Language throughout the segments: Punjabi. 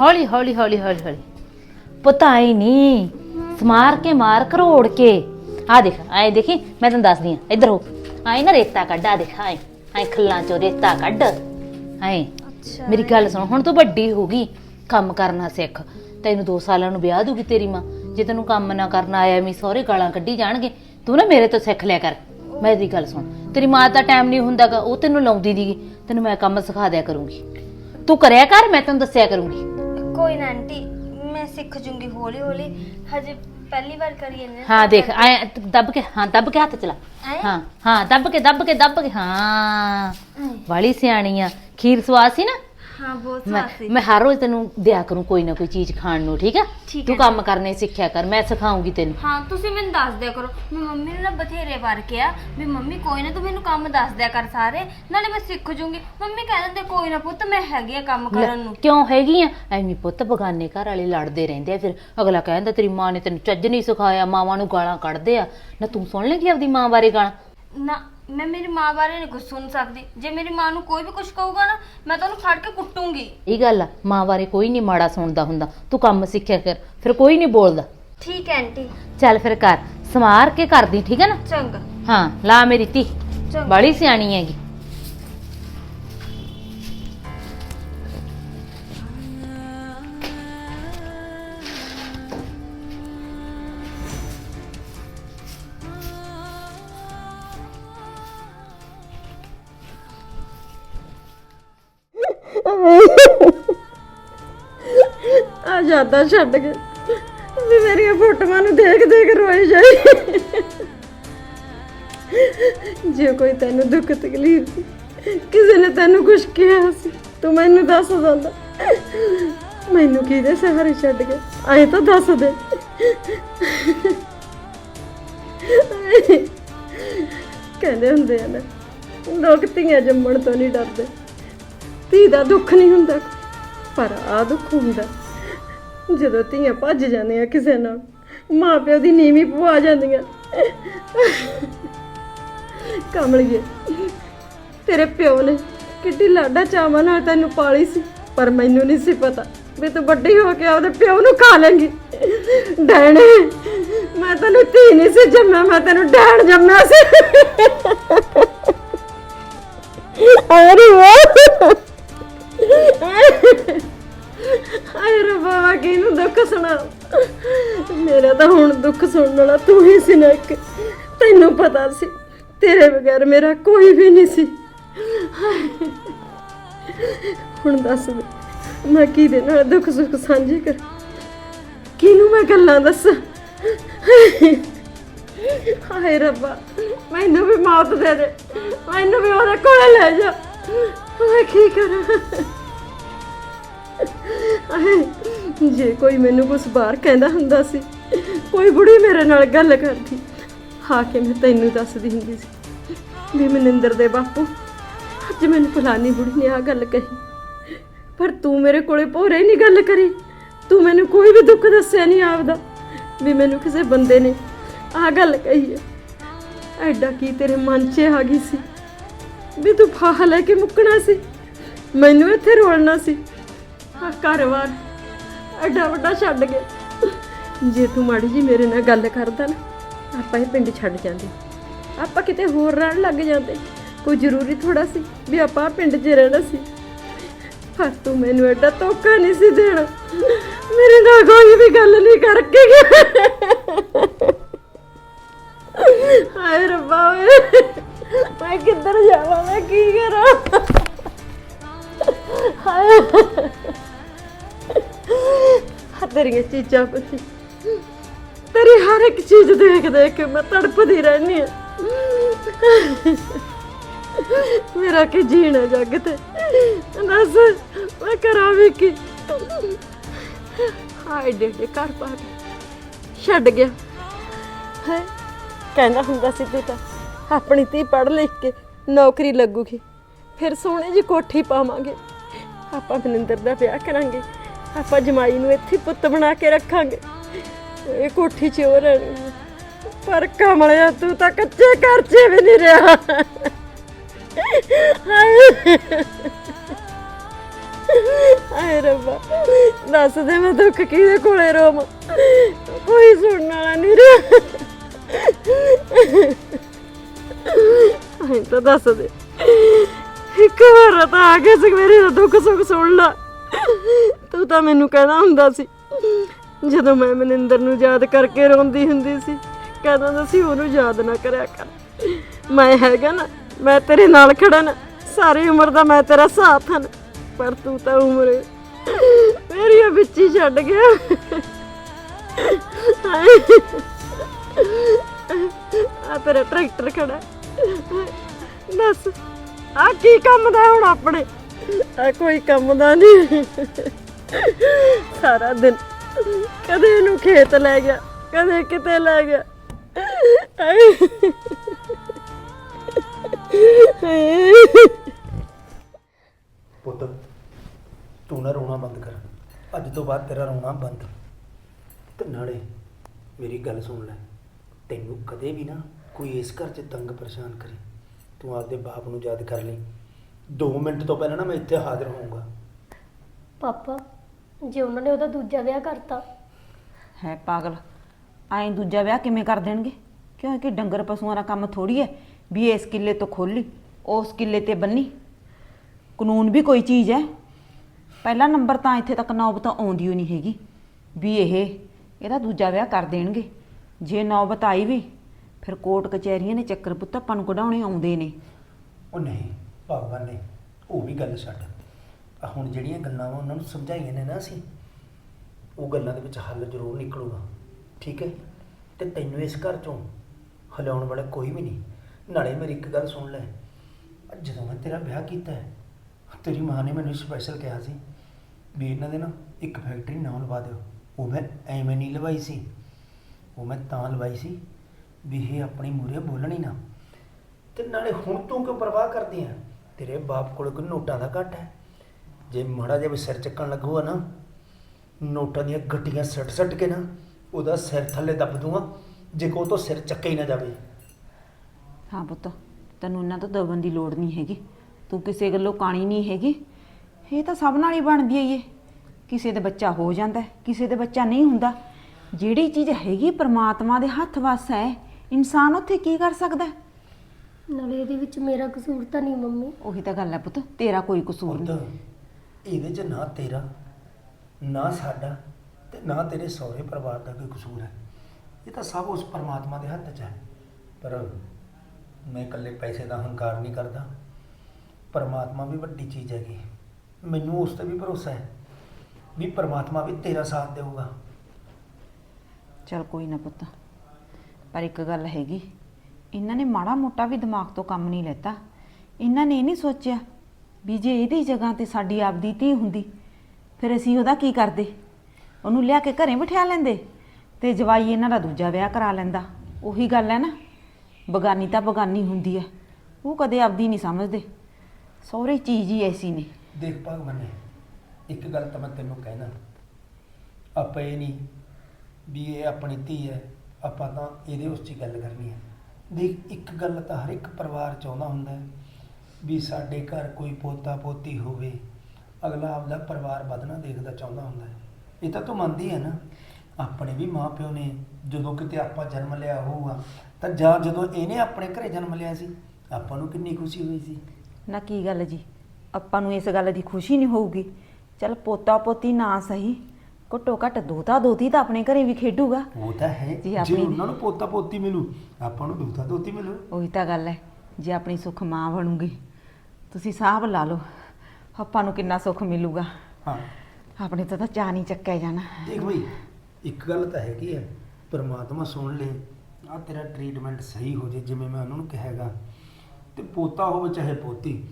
ਹੌਲੀ ਹੌਲੀ ਹੌਲੀ ਹੌਲੀ ਹੌਲੀ। ਪਤਾ ਹੀ ਨਹੀਂ ਸਮਾਰ ਕੇ ਮਾਰ ਕਰੋੜ ਕੇ। ਆ ਦੇਖ ਆਏ ਦੇਖੀ ਮੈਂ ਤੈਨੂੰ ਦੱਸਦੀ ਆ ਇੱਧਰ ਹੋ। ਆਏ ਨਾ ਰੇਤਾ ਕੱਢ ਆ ਦੇਖ ਆਏ। ਆਏ ਖੱਲਾਂ ਚੋਂ ਰੇਤਾ ਕੱਢ। ਆਏ। ਅੱਛਾ। ਮੇਰੀ ਗੱਲ ਸੁਣ ਹੁਣ ਤੂੰ ਵੱਡੀ ਹੋ ਗਈ। ਕੰਮ ਕਰਨਾ ਸਿੱਖ। ਤੈਨੂੰ 2 ਸਾਲਾਂ ਨੂੰ ਵਿਆਹ ਦੂਗੀ ਤੇਰੀ ਮਾਂ। ਜੇ ਤੈਨੂੰ ਕੰਮ ਨਾ ਕਰਨਾ ਆਇਆ ਮੈਂ ਸਹੁਰੇ ਗਾਲਾਂ ਕੱਢੀ ਜਾਣਗੇ। ਤੂੰ ਨਾ ਮੇਰੇ ਤੋਂ ਸਿੱਖ ਲਿਆ ਕਰ। ਮੇਰੀ ਗੱਲ ਸੁਣ। ਤੇਰੀ ਮਾਂ ਦਾ ਟਾਈਮ ਨਹੀਂ ਹੁੰਦਾਗਾ ਉਹ ਤੈਨੂੰ ਲਾਉਂਦੀ ਦੀਗੀ ਤੈਨੂੰ ਮੈਂ ਕੰਮ ਸਿਖਾ ਦਿਆ ਕਰੂੰਗੀ। ਤੂੰ ਕਰਿਆ ਕਰ ਮੈਂ ਤੈਨੂੰ ਦੱਸਿਆ ਕਰੂੰਗੀ। ਕੋਈ ਨਾ ਆਂਟੀ ਮੈਂ ਸਿੱਖ ਜੂੰਗੀ ਹੌਲੀ ਹੌਲੀ। ਹਜੇ ਪਹਿਲੀ ਵਾਰ ਕਰੀ ਜਾਂਦੇ ਹਾਂ। ਹਾਂ ਦੇਖ ਐ ਦੱਬ ਕੇ ਹਾਂ ਦੱਬ ਕੇ ਹੱਥ ਚਲਾ। ਐਂ? ਹਾਂ ਹਾਂ ਦੱਬ ਕੇ ਦੱਬ ਕੇ ਦੱਬ ਕੇ ਹਾਂ? ਵਾਲੀ ਸਿਆਣੀ ਆ। ਖੀਰ ਸਵਾਦ ਸੀ ਨਾ? ਹਾਂ ਬਹੁਤ ਮੈਂ ਸਵਾਦ ਸੀ। ਮੈਂ ਹਰ ਰੋਜ਼ ਤੈਨੂੰ ਦਿਆ ਕਰੂੰ ਕੋਈ ਨਾ ਕੋਈ ਚੀਜ਼ ਖਾਣ ਨੂੰ ਠੀਕ ਆ? ਠੀਕ ਤੂੰ ਹੈ। ਕੰਮ ਕਰਨੇ ਸਿੱਖਿਆ ਕਰ ਮੈਂ ਸਿਖਾਉਂਗੀ ਤੈਨੂੰ। ਹਾਂ ਤੁਸੀਂ ਮੈਨੂੰ ਦੱਸ ਦਿਆ ਕਰੋ। ਮੈਂ ਮੰਮੀ ਨੂੰ ਨਾ ਬਥੇਰੇ ਵਾਰ ਕਿਹਾ ਵੀ ਮੰਮੀ ਕੋਈ ਨਾ ਤੂੰ ਮੈਨੂੰ ਕੰਮ ਦੱਸ ਦਿਆ ਕਰ ਸਾਰੇ ਨਾਲੇ ਮੈਂ ਸਿੱਖ ਜੂੰਗੀ। ਮੰਮੀ ਕਹਿ ਦਿੰਦੇ ਕੋਈ ਨਾ ਪੁੱਤ ਮੈਂ ਹੈਗੀ ਆ ਕੰਮ ਕਰਨ ਨੂੰ। ਕਿਉਂ ਹੈਗੀ ਆ? ਐਵੇਂ ਪੁੱਤ ਬਗਾਨੇ ਘਰ ਵਾਲੇ ਲੜਦੇ ਰਹਿੰਦੇ ਆ ਫਿਰ। ਅਗਲਾ ਕਹਿੰਦਾ ਤੇਰੀ ਮਾਂ ਨੇ ਤੈਨੂੰ ਚੱਜ ਨਹੀਂ ਸਿਖਾਇਆ ਮਾਵਾਂ ਨੂੰ ਗਾਲਾਂ ਕੱਢਦੇ ਆ। ਨਾ ਤੂੰ ਸੁਣ ਲੈਂਦੀ ਆਪਦੀ ਮਾਂ ਬਾਰੇ ਗਾਲਾਂ? ਨਾ ਮੈਂ ਮੇਰੀ ਮਾਂ ਬਾਰੇ ਨਹੀਂ ਕੁਝ ਸੁਣ ਸਕਦੀ। ਜੇ ਮੇਰੀ ਮਾਂ ਨੂੰ ਕੋਈ ਵੀ ਕੁਝ ਕਹੂਗਾ ਨਾ ਮੈਂ ਤਾਂ ਉਹਨੂੰ ਫੜ ਕੇ ਕੁੱਟੂੰਗੀ। ਇਹ ਗੱਲ ਆ ਮਾਂ ਬਾਰੇ ਕੋਈ ਨਹੀਂ ਮਾੜਾ ਸੁਣਦਾ ਹੁੰਦਾ। ਤੂੰ ਕੰਮ ਸਿੱਖਿਆ ਕਰ ਫਿਰ ਕੋਈ ਨਹੀਂ ਬੋਲਦਾ। ਠੀਕ ਹੈ ਆਂਟੀ। ਚੱਲ ਫਿਰ ਕਰ ਸਮਾਰ ਕੇ ਕਰਦੀ ਠੀਕ ਹੈ ਨਾ? ਚੰਗਾ। ਹਾਂ ਲਾ ਮੇਰੀ ਧੀ। ਚੰਗਾ। ਬੜੀ ਸਿਆਣੀ ਹੈਗੀ। ਆ ਛੱਡ ਕੇ। ਵੀ ਮੇਰੀਆਂ ਫੋਟੋਆਂ ਨੂੰ ਦੇਖ ਦੇਖ ਰੋਈ ਜਾਈ। ਜੇ ਕੋਈ ਤੈਨੂੰ ਦੁੱਖ ਤਕਲੀਫ ਕਿਸੇ ਨੇ ਤੈਨੂੰ ਕੁਝ ਕਿਹਾ ਸੀ, ਤੂੰ ਮੈਨੂੰ ਦੱਸ ਦਿੰਦਾ। ਮੈਨੂੰ ਕਿਹਦੇ ਸਹਾਰੇ ਛੱਡ ਕੇ? ਐਂ ਤਾਂ ਦੱਸ ਦੇ। ਕਹਿੰਦੇ ਹੁੰਦੇ ਆ ਨਾ, ਲੋਕ ਧੀਆਂ ਜੰਮਣ ਤੋਂ ਨਹੀਂ ਡਰਦੇ। ਧੀ ਦਾ ਦੁੱਖ ਨਹੀਂ ਹੁੰਦਾ, ਪਰ ਆ ਦੁੱਖ ਹੁੰਦਾ। ਜਦੋਂ ਧੀਆਂ ਭੱਜ ਜਾਂਦੀਆਂ ਕਿਸੇ ਨਾਲ ਮਾਂ ਪਿਓ ਦੀ ਨੀਵੀਂ ਪਵਾ ਜਾਂਦੀਆਂ। ਕਮਲੀਏ ਤੇਰੇ ਪਿਓ ਨੇ ਕਿੱਡੀ ਲਾਡਾ ਚਾਵਾਂ ਨਾਲ ਤੈਨੂੰ ਪਾਲੀ ਸੀ ਪਰ ਮੈਨੂੰ ਨਹੀਂ ਸੀ ਪਤਾ ਵੀ ਤੂੰ ਵੱਡੀ ਹੋ ਕੇ ਆਪਦੇ ਪਿਓ ਨੂੰ ਖਾ ਲੇਂਗੀ। ਡੈਣੇ ਮੈਂ ਤੈਨੂੰ ਧੀ ਨਹੀਂ ਸੀ ਜੰਮਿਆ ਮੈਂ ਤੈਨੂੰ ਡੈਣ ਜੰਮਿਆ ਸੀ। ਅਰੇ ਵਾਹ ਆਏ ਰੱਬਾ ਕਿਹਨੂੰ ਦੁੱਖ ਸੁਣਾ? ਮੇਰਾ ਤਾਂ ਹੁਣ ਦੁੱਖ ਸੁਣਨ ਵਾਲਾ ਤੂੰ ਹੀ ਸੀ ਨਾ ਇੱਕ। ਤੈਨੂੰ ਪਤਾ ਸੀ ਤੇਰੇ ਬਗੈਰ ਮੇਰਾ ਕੋਈ ਵੀ ਨਹੀਂ ਸੀ। ਹੁਣ ਦੱਸ ਦੇ, ਮੈਂ ਕਿਹਦੇ ਨਾਲ ਦੁੱਖ ਸੁੱਖ ਸਾਂਝੇ ਕਰ? ਕਿਹਨੂੰ ਮੈਂ ਗੱਲਾਂ ਦੱਸਾਂ? ਹਾਏ ਰੱਬਾ ਮੈਨੂੰ ਵੀ ਮੌਤ ਦੇ ਦੇ ਮੈਨੂੰ ਵੀ ਉਹਦੇ ਕੋਲੇ ਲੈ ਜਾ। ਮੈਂ ਕੀ ਕਰਾਂ? ਆਏ, ਜੇ ਕੋਈ ਮੈਨੂੰ ਕੁਛ ਬਾਹਰ ਕਹਿੰਦਾ ਹੁੰਦਾ ਸੀ, ਕੋਈ ਬੁੜੀ ਮੇਰੇ ਨਾਲ ਗੱਲ ਕਰਦੀ ਹਾਂ ਕੇ ਮੈਂ ਤੈਨੂੰ ਦੱਸਦੀ ਹੁੰਦੀ ਸੀ ਵੀ ਮਨਿੰਦਰ ਦੇ ਬਾਪੂ, ਅੱਜ ਮੈਨੂੰ ਫਲਾਨੀ ਬੁੜੀ ਨੇ ਆ ਗੱਲ ਕਹੀ। ਪਰ ਤੂੰ ਮੇਰੇ ਕੋਲੇ ਭੋਰੇ ਨਹੀਂ ਗੱਲ ਕਰੀ, ਤੂੰ ਮੈਨੂੰ ਕੋਈ ਵੀ ਦੁੱਖ ਦੱਸਿਆ ਨਹੀਂ ਆਪਦਾ, ਵੀ ਮੈਨੂੰ ਕਿਸੇ ਬੰਦੇ ਨੇ ਆ ਗੱਲ ਕਹੀ ਹੈ। ਐਡਾ ਕੀ ਤੇਰੇ ਮਨ 'ਚ ਆ ਗਈ ਸੀ, ਵੀ ਤੂੰ ਫਾਹ ਲੈ ਕੇ ਮੁੱਕਣਾ ਸੀ, ਮੈਨੂੰ ਇੱਥੇ ਰੋਲਣਾ ਸੀ। ਆ ਘਰ-ਬਾਰ, ਐਡਾ ਵੱਡਾ ਛੱਡ ਕੇ। ਜੇ ਤੂੰ ਮਾੜੀ ਜੀ ਮੇਰੇ ਨਾਲ ਗੱਲ ਕਰਦਾ ਨਾ, ਆਪਾਂ ਇਹ ਪਿੰਡ ਛੱਡ ਜਾਂਦੇ। ਆਪਾਂ ਕਿਤੇ ਹੋਰ ਰਹਿਣ ਲੱਗ ਜਾਂਦੇ। ਕੋਈ ਜ਼ਰੂਰੀ ਥੋੜਾ ਸੀ ਵੀ ਆਪਾਂ ਪਿੰਡ 'ਚ ਰਹਿਣਾ ਸੀ। ਪਰ ਤੂੰ ਮੈਨੂੰ ਐਡਾ ਧੋਖਾ ਨਹੀਂ ਸੀ ਦੇਣਾ। ਮੇਰੇ ਨਾਲ ਕੋਈ ਵੀ ਗੱਲ ਨਹੀਂ ਕਰਕੇ ਗਿਆ। ਹਾਏ ਰੱਬਾ ਓਏ, ਮੈਂ ਕਿੱਧਰ ਜਾਵਾਂ, ਮੈਂ ਕੀ ਕਰਾਂ? ਹਾਏ। ਤੇਰੀਆਂ ਚੀਜ਼ਾਂ ਪੁੱਛੀ ਤੇਰੀ ਹਰ ਇੱਕ ਚੀਜ਼ ਦੇਖ ਦੇਖ ਕੇ ਮੈਂ ਤੜਪਦੀ ਰਹਿੰਦੀ ਆ ਮੇਰਾ ਕੀ ਜੀਣਾ ਜੱਗ ਤੇ? ਦੱਸ, ਮੈਂ ਕਰਾਂ ਵੀ ਕੀ? ਹਾਏ ਡੇ ਡੇ ਘਰ ਪਾ ਕੇ ਛੱਡ ਗਿਆ। ਹੈ? ਕਹਿੰਦਾ ਹੁੰਦਾ ਸੀ ਤੂੰ ਤਾਂ ਆਪਣੀ ਧੀ ਪੜ੍ਹ ਲਿਖ ਕੇ ਨੌਕਰੀ ਲੱਗੂਗੀ। ਫਿਰ ਸੋਹਣੀ ਜੀ ਕੋਠੀ ਪਾਵਾਂਗੇ। ਆਪਾਂ ਮਨਿੰਦਰ ਦਾ ਵਿਆਹ ਕਰਾਂਗੇ। ਆਪਾਂ ਜਮਾਈ ਨੂੰ ਇੱਥੇ ਪੁੱਤ ਬਣਾ ਕੇ ਰੱਖਾਂਗੇ। ਇਹ ਕੋਠੀ 'ਚ ਹੋ ਪਰ ਕਮਲਿਆ, ਤੂੰ ਤਾਂ ਕੱਚੇ ਘਰ 'ਚ ਵੀ ਨਹੀਂ ਰਿਹਾ। ਆਏ ਰੱਬਾ। ਦੱਸ ਦੇ ਮੈਂ ਦੁੱਖ ਕਿਹਦੇ ਕੋਲੇ ਰੋਵਾਂ? ਕੋਈ ਸੁਣਨ ਵਾਲਾ ਨਹੀਂ ਰਿਹਾ। ਆਏ ਤਾਂ ਦੱਸ ਦੇ। ਇੱਕ ਵਾਰ ਤਾਂ ਆ ਕੇ ਸਵੇਰੇ ਦਾ ਦੁੱਖ ਸੁੱਖ ਸੁਣ ਲਾ। ਤੂੰ ਤਾਂ ਮੈਨੂੰ ਕਹਿਣਾ ਹੁੰਦਾ ਸੀ। ਜਦੋਂ ਮੈਂ ਮਨਿੰਦਰ ਨੂੰ ਯਾਦ ਕਰਕੇ ਰੋਂਦੀ ਹੁੰਦੀ ਸੀ ਕਹਿੰਦਾ ਹੁੰਦਾ ਸੀ ਉਹਨੂੰ ਯਾਦ ਨਾ ਕਰਿਆ ਕਰ। ਮੈਂ ਹੈਗਾ ਨਾ, ਮੈਂ ਤੇਰੇ ਨਾਲ ਖੜਾ ਨਾ, ਸਾਰੀ ਉਮਰ ਦਾ ਮੈਂ ਤੇਰਾ ਸਾਥ ਹਾਂ ਪਰ ਤੂੰ ਤਾਂ ਉਮਰ ਮੇਰੀ ਉਹ ਵਿੱਚ ਹੀ ਛੱਡ ਗਿਆ। ਆ ਤੇਰਾ ਟਰੈਕਟਰ ਖੜਾ। ਦੱਸ ਆ ਕੀ ਕੰਮ ਦਾ ਹੁਣ ਆਪਣੇ? ਆ ਕੋਈ ਕੰਮ ਦਾ ਨਹੀਂ। ਸਾਰਾ ਦਿਨ ਕਦੇ ਇਹਨੂੰ ਖੇਤ ਲੈ ਗਿਆ ਕਦੇ ਕਿਤੇ ਲੈ ਗਿਆ। ਪੁੱਤ ਤੂੰ ਨਾ ਰੋਣਾ ਬੰਦ ਕਰ। ਅੱਜ ਤੋਂ ਬਾਅਦ ਤੇਰਾ ਰੋਣਾ ਬੰਦ। ਤੇ ਨਾਲੇ ਮੇਰੀ ਗੱਲ ਸੁਣ ਲੈ। ਤੈਨੂੰ ਕਦੇ ਵੀ ਨਾ ਕੋਈ ਇਸ ਘਰ 'ਚ ਤੰਗ ਪਰੇਸ਼ਾਨ ਕਰੇ। ਤੂੰ ਆਪਦੇ ਬਾਪ ਨੂੰ ਯਾਦ ਕਰ ਲਈ। 2 ਮਿੰਟ ਤੋਂ ਪਹਿਲਾਂ ਨਾ ਮੈਂ ਇੱਥੇ ਹਾਜ਼ਰ ਹੋਊਂਗਾ। ਪਾਪਾ ਜੇ ਉਹਨਾਂ ਨੇ ਉਹਦਾ ਦੂਜਾ ਵਿਆਹ ਕਰਤਾ। ਹੈ ਪਾਗਲ ਐਂ ਦੂਜਾ ਵਿਆਹ ਕਿਵੇਂ ਕਰ ਦੇਣਗੇ? ਕਿਉਂਕਿ ਡੰਗਰ ਪਸ਼ੂਆਂ ਦਾ ਕੰਮ ਥੋੜੀ ਹੈ ਵੀ ਇਸ ਕਿੱਲੇ ਤੋਂ ਖੋਲੀ ਉਸ ਕਿੱਲੇ ਤੇ ਬੰਨੀ। ਕਾਨੂੰਨ ਵੀ ਕੋਈ ਚੀਜ਼ ਹੈ। ਪਹਿਲਾ ਨੰਬਰ ਤਾਂ ਇੱਥੇ ਤੱਕ ਨੌਬਤ ਆਉਂਦੀ ਓ ਨਹੀਂ ਹੈਗੀ ਵੀ ਇਹ ਇਹਦਾ ਦੂਜਾ ਵਿਆਹ ਕਰ ਦੇਣਗੇ। ਜੇ ਨੌਬਤ ਆਈ ਵੀ ਫਿਰ ਕੋਰਟ ਕਚਹਿਰੀਆਂ ਨੇ ਚੱਕਰ ਪੁੱਤ ਆਪਾਂ ਨੂੰ ਕਢਾਉਣੇ ਆਉਂਦੇ ਨੇ। ਉਹ ਨਹੀਂ ਭਗਵਾਨ ਨੇ ਉਹ ਵੀ ਗੱਲ ਛੱਡ। ਆ ਹੁਣ ਜਿਹੜੀਆਂ ਗੱਲਾਂ ਵਾ ਉਹਨਾਂ ਨੂੰ ਸਮਝਾਈਆਂ ਨੇ ਨਾ ਅਸੀਂ, ਉਹ ਗੱਲਾਂ ਦੇ ਵਿੱਚ ਹੱਲ ਜ਼ਰੂਰ ਨਿਕਲੂਗਾ, ਠੀਕ ਹੈ? ਤੇ ਤੈਨੂੰ ਇਸ ਘਰ ਚੋਂ ਹਲਾਉਣ ਵਾਲਾ ਕੋਈ ਵੀ ਨਹੀਂ। ਨਾਲੇ ਮੇਰੀ ਇੱਕ ਗੱਲ ਸੁਣ ਲੈ, ਜਦੋਂ ਮੈਂ ਤੇਰਾ ਵਿਆਹ ਕੀਤਾ ਹੈ, ਤੇਰੀ ਮਾਂ ਨੇ ਮੈਨੂੰ ਸਪੈਸ਼ਲ ਕਿਹਾ ਸੀ ਵੀ ਇਹਨਾਂ ਦੇ ਨਾ ਇੱਕ ਫੈਕਟਰੀ ਨਾ ਲਵਾ ਦਿਓ। ਉਹ ਮੈਂ ਐਵੇਂ ਨਹੀਂ ਲਵਾਈ ਸੀ। ਉਹ ਮੈਂ ਤਾਂ ਲਵਾਈ ਸੀ ਵੀ ਇਹ ਆਪਣੀ ਮੂਰੇ ਬੋਲਣੀ ਨਾ। ਤੇ ਨਾਲੇ ਹੁਣ ਤੂੰ ਕਿਉਂ ਪਰਵਾਹ ਕਰਦੀ ਆ ਤੇਰੇ ਬਾਪ ਕੋਲ ਕੋਈ ਨੋਟਾਂ ਦਾ ਘੱਟ ਹੈ। ਜੇ ਮਾੜਾ ਜਿਹਾ ਵੀ ਸਿਰ ਚੱਕਣ ਲੱਗੂਗਾ ਨਾ ਨੋਟਾਂ ਦੀਆਂ ਗੱਡੀਆਂ ਸੱਟ ਸੱਟ ਕੇ ਨਾ ਉਹਦਾ ਸਿਰ ਥੱਲੇ ਦੱਬ ਦੂੰਗਾ ਜੇ ਕੋ ਤੋਂ ਸਿਰ ਚੱਕੇ ਹੀ ਨਾ ਜਾਵੇ। ਹਾਂ ਪੁੱਤ ਤੈਨੂੰ ਇਹਨਾਂ ਤੋਂ ਦਬਣ ਦੀ ਲੋੜ ਨਹੀਂ ਹੈਗੀ। ਤੂੰ ਕਿਸੇ ਗੱਲੋਂ ਕਾਣੀ ਨਹੀਂ ਹੈਗੀ। ਇਹ ਤਾਂ ਸਭ ਨਾਲ ਹੀ ਬਣਦੀ ਹੈ ਇਹ। ਕਿਸੇ ਦੇ ਬੱਚਾ ਹੋ ਜਾਂਦਾ ਹੈ, ਕਿਸੇ ਦੇ ਬੱਚਾ ਨਹੀਂ ਹੁੰਦਾ। ਜਿਹੜੀ ਚੀਜ਼ ਹੈਗੀ ਪ੍ਰਮਾਤਮਾ ਦੇ ਹੱਥ ਵੱਸ ਹੈ ਇਨਸਾਨ ਉੱਥੇ ਕੀ ਕਰ ਸਕਦਾ ਹੈ? ਨਾਲੇ ਇਹਦੇ ਵਿੱਚ ਮੇਰਾ ਕਸੂਰ ਤਾਂ ਨਹੀਂ ਮੰਮੀ। ਉਹੀ ਤਾਂ ਗੱਲ ਹੈ ਪੁੱਤ ਤੇਰਾ ਕੋਈ ਕਸੂਰ ਪੁੱਤ ਨਹੀਂ। ਇਹਦੇ 'ਚ ਨਾ ਤੇਰਾ, ਨਾ ਸਾਡਾ ਤੇ ਨਾ ਤੇਰੇ ਸਹੁਰੇ ਪਰਿਵਾਰ ਦਾ ਕੋਈ ਕਸੂਰ ਹੈ। ਇਹ ਤਾਂ ਸਭ ਉਸ ਪਰਮਾਤਮਾ ਦੇ ਹੱਥ 'ਚ ਹੈ। ਪਰ ਮੈਂ ਇਕੱਲੇ ਪੈਸੇ ਦਾ ਹੰਕਾਰ ਨਹੀਂ ਕਰਦਾ। ਪਰਮਾਤਮਾ ਵੀ ਵੱਡੀ ਚੀਜ਼ ਹੈਗੀ। ਮੈਨੂੰ ਉਸ ਤੇ ਵੀ ਭਰੋਸਾ ਹੈ ਵੀ ਪਰਮਾਤਮਾ ਵੀ ਤੇਰਾ ਸਾਥ ਦੇਊਗਾ। ਚਲ ਕੋਈ ਨਾ ਪੁੱਤ। ਪਰ ਇੱਕ ਗੱਲ ਹੈਗੀ, ਇਹਨਾਂ ਨੇ ਮਾੜਾ ਮੋਟਾ ਵੀ ਦਿਮਾਗ ਤੋਂ ਕੰਮ ਨਹੀਂ ਲੈਤਾ। ਇਹਨਾਂ ਨੇ ਇਹ ਨਹੀਂ ਸੋਚਿਆ ਵੀ ਜੇ ਇਹਦੀ ਜਗ੍ਹਾ ਤੇ ਸਾਡੀ ਆਪਦੀ ਧੀ ਹੁੰਦੀ, ਫਿਰ ਅਸੀਂ ਉਹਦਾ ਕੀ ਕਰਦੇ? ਉਹਨੂੰ ਲਿਆ ਕੇ ਘਰੇ ਬਿਠਾ ਲੈਂਦੇ ਤੇ ਜਵਾਈ ਇਹਨਾਂ ਦਾ ਦੂਜਾ ਵਿਆਹ ਕਰਾ ਲੈਂਦਾ। ਉਹੀ ਗੱਲ ਹੈ ਨਾ, ਬਗਾਨੀ ਤਾਂ ਬਗਾਨੀ ਹੁੰਦੀ ਹੈ, ਉਹ ਕਦੇ ਆਪਦੀ ਨਹੀਂ ਸਮਝਦੇ। ਸਹੁਰੇ ਚੀਜ਼ ਹੀ ਐਸੀ ਨੇ। ਦੇਖ ਭਗਵਾਨ ਨੇ, ਇੱਕ ਗੱਲ ਤਾਂ ਮੈਂ ਤੈਨੂੰ ਕਹਿਣਾ, ਆਪਾਂ ਇਹ ਨਹੀਂ ਵੀ ਇਹ ਆਪਣੀ ਧੀ ਹੈ, ਆਪਾਂ ਤਾਂ ਇਹਦੇ ਉਸ 'ਚ ਹੀ ਗੱਲ ਕਰਨੀ ਹੈ। ਦੇਖ, ਇੱਕ ਗੱਲ ਤਾਂ ਹਰ ਇੱਕ ਪਰਿਵਾਰ ਚਾਹੁੰਦਾ ਹੁੰਦਾ ਹੈ ਵੀ ਸਾਡੇ ਘਰ ਕੋਈ ਪੋਤਾ ਪੋਤੀ ਹੋਵੇ ਅਗਲਾ ਆਪਦਾ ਪਰਿਵਾਰ ਵਧਣਾ ਦੇਖਦਾ ਚਾਹੁੰਦਾ ਹੁੰਦਾ ਹੈ। ਇਹ ਤਾਂ ਤੂੰ ਮੰਨਦੀ ਹੈ ਨਾ? ਆਪਣੇ ਵੀ ਮਾਪਿਓ ਨੇ ਜਦੋਂ ਕਿਤੇ ਆਪਾਂ ਜਨਮ ਲਿਆ ਹੋਊਗਾ ਤਾਂ ਜਾਂ ਜਦੋਂ ਇਹਨੇ ਆਪਣੇ ਘਰੇ ਜਨਮ ਲਿਆ ਸੀ ਆਪਾਂ ਨੂੰ ਕਿੰਨੀ ਖੁਸ਼ੀ ਹੋਈ ਸੀ? ਨਾ ਕੀ ਗੱਲ ਜੀ? ਆਪਾਂ ਨੂੰ ਇਸ ਗੱਲ ਦੀ ਖੁਸ਼ੀ ਨਹੀਂ ਹੋਊਗੀ। ਚਲ ਪੋਤਾ ਪੋਤੀ ਨਾ ਸਹੀ ਘੱਟੋ ਘੱਟ ਦੋਤਾ ਦੋਤੀ ਤਾਂ ਆਪਣੇ ਘਰੇ ਵੀ ਖੇਡੂਗਾ। ਉਹ ਤਾਂ ਹੈ ਜੀ, ਜੇ ਆਪਣੀ- ਉਹਨਾਂ ਨੂੰ ਪੋਤਾ ਪੋਤੀ ਮਿਲੂ ਆਪਾਂ ਨੂੰ ਦੋਤਾ ਦੋਤੀ ਮਿਲੂ। ਉਹੀ ਤਾਂ ਗੱਲ ਹੈ ਜੇ ਆਪਣੀ ਸੁੱਖ ਮਾਂ ਬਣੂਗੀ। ਤੁਸੀਂ ਸਾਹਬ ਲਾ ਲਓ। ਆਪਾਂ ਨੂੰ ਕਿੰਨਾ ਸੁੱਖ ਮਿਲੂਗਾ। ਹਾਂ। ਆਪਣੇ ਤਾਂ ਤਾਂ ਚਾਹ ਨਹੀਂ ਚੱਕਿਆ ਜਾਣਾ। ਦੇਖ ਬਈ ਇੱਕ ਗੱਲ ਤਾਂ ਹੈਗੀ ਹੈ ਪਰਮਾਤਮਾ ਸੁਣ ਲੇ ਆ ਤੇਰਾ ਟ੍ਰੀਟਮੈਂਟ ਸਹੀ ਹੋ ਜੇ ਜਿਵੇਂ ਮੈਂ ਉਹਨਾਂ ਨੂੰ ਕਹੇਗਾ। ਤੇ ਪੋਤਾ ਹੋਵੇ ਚਾਹੇ ਪੋਤੀ